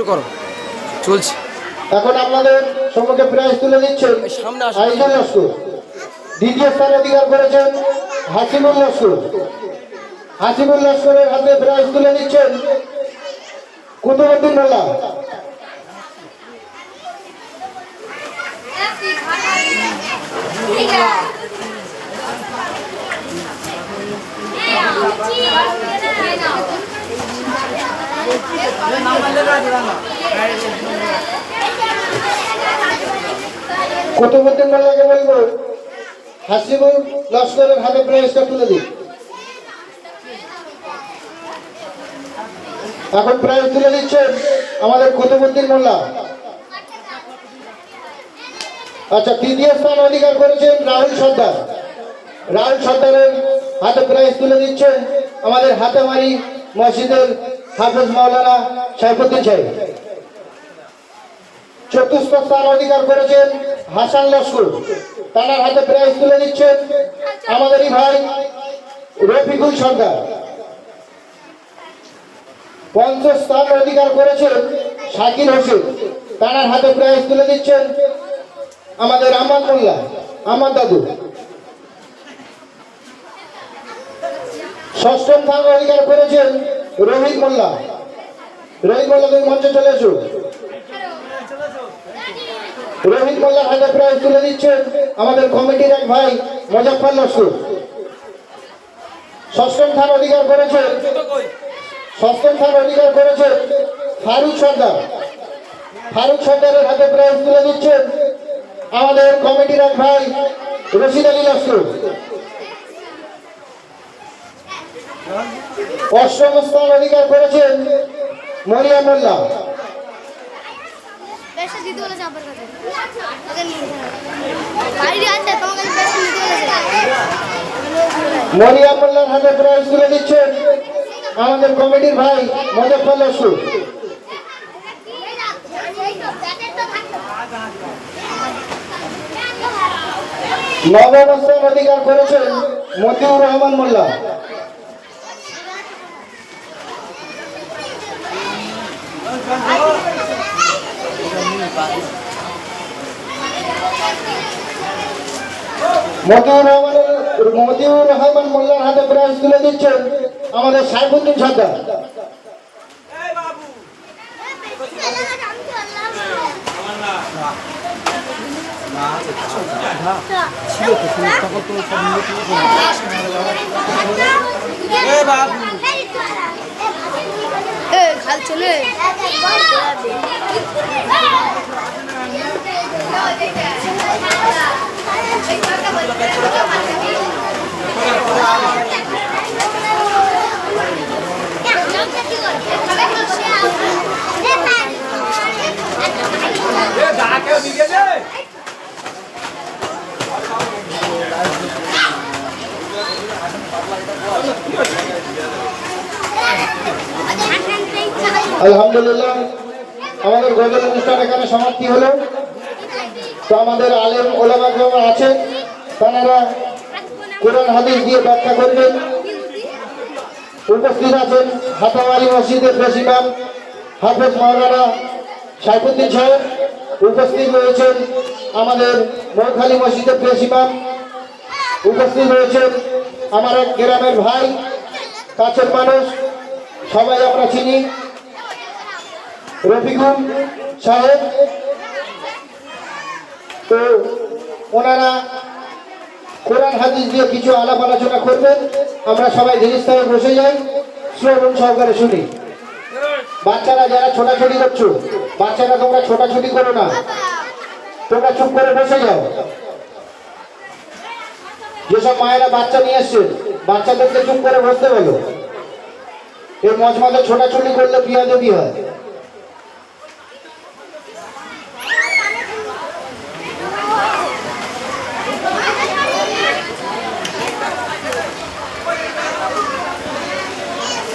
শুরু করো। চলছে। এখন আপনাদের সম্মুখে প্রাইজ তুলে দিচ্ছেন সামনে আসুন। লস্কর দ্বিতীয় স্থান অধিকার করেছেন হাসিমুল লস্কর হাসিমুল লস্করের হাতে প্রাইজ তুলে দিচ্ছেন কুতুবুদ্দিন মোল্লা। কুতুবুদ্দিন মোল্লাকে বলব লস্করের হাতে প্রাইজটা তুলে এখন প্রাইজ তুলে দিচ্ছেন আমাদের কুতুবুদ্দিন মোল্লা আচ্ছা তৃতীয় স্থান অধিকার করেছেন রাহুল সর্দার। রাহুল সর্দারের হাতে প্রাইজ তুলে দিচ্ছেন আমাদের হাতেমারি মসজিদের হাফেজ মাওলানা সাইফুদ্দিন সাহেব। চতুর্থ স্থান অধিকার করেছেন হাসান লস্কর। তার হাতে প্রাইজ তুলে দিচ্ছেন আমাদেরই ভাই রফিকুল সর্দার পঞ্চম স্থান অধিকার করেছেন শাকির হোসেন। তার হাতে প্রাইজ তুলে দিচ্ছেন আমাদের আহমদ মোল্লা আহমদ দাদু। ষষ্ঠম স্থান অধিকার করেছেন রোহিত মোল্লা। রোহিত মোল্লা, তুমি মঞ্চে চলে এসো। রোহিত মোল্লার হাতে প্রাইজ তুলে দিচ্ছেন আমাদের কমিটির এক ভাই মজাফর লস্কর ষষ্ঠম স্থান অধিকার করেছেন ষষ্ঠম স্থান অধিকার করেছেন ফারুক সর্দার। ফারুক সর্দারের হাতে প্রাইজ তুলে দিচ্ছেন আমাদের কমিটির এক ভাই, রশিদ আলী লস্কর অষ্টম স্থান অধিকার করেছেন মরিয়া মোল্লা। মরিয়া মোল্লার হাতে প্রাইজ তুলে দিচ্ছেন আমাদের কমিটির ভাই মজফর লস্কর নবম স্থান অধিকার করেছেন মতিউর রহমান মোল্লা। মতিউর রহমান মোল্লার হাতে প্রাইজ তুলে দিচ্ছেন আমাদের সাইফুদ্দিন সর্দার। এ খাল চলে? আলহামদুলিল্লাহ, আমাদের গজল অনুষ্ঠান এখানে সমাপ্তি হলো। তো আমাদের আলেম ওলামা যারা আছেন, তারা কোরআন হাদিস দিয়ে ব্যাখ্যা করবেন। উপস্থিত আছেন হাতামারি মসজিদের প্রেসিডেন্ট হাফেজ মাওলানা সাইফুদ্দিন সাহেব। উপস্থিত রয়েছেন আমাদের মৌখালী মসজিদের প্রেসিডেন্ট। উপস্থিত রয়েছেন আমার এক গ্রামের ভাই, কাছের মানুষ, সবাই আমরা চিনি। রফিকুল সাহেব। তো ওনারা কোরআন হাদিস দিয়ে কিছু আলাপ আলোচনা করবেন। আমরা সবাই ধীরস্থানে বসে যাই, শ্রবণ সহকারে শুনি। বাচ্চারা যারা ছোটাছুটি করছ, বাচ্চারা তোমরা ছোটাছুটি করো না। তোমরা চুপ করে বসে যাও। যেসব মায়েরা বাচ্চা নিয়ে এসছেন বাচ্চাদেরকে চুপ করে বসতে বলো। এই মজমাতে ছোটাছুটি করলে বিয়া দেবী হয়?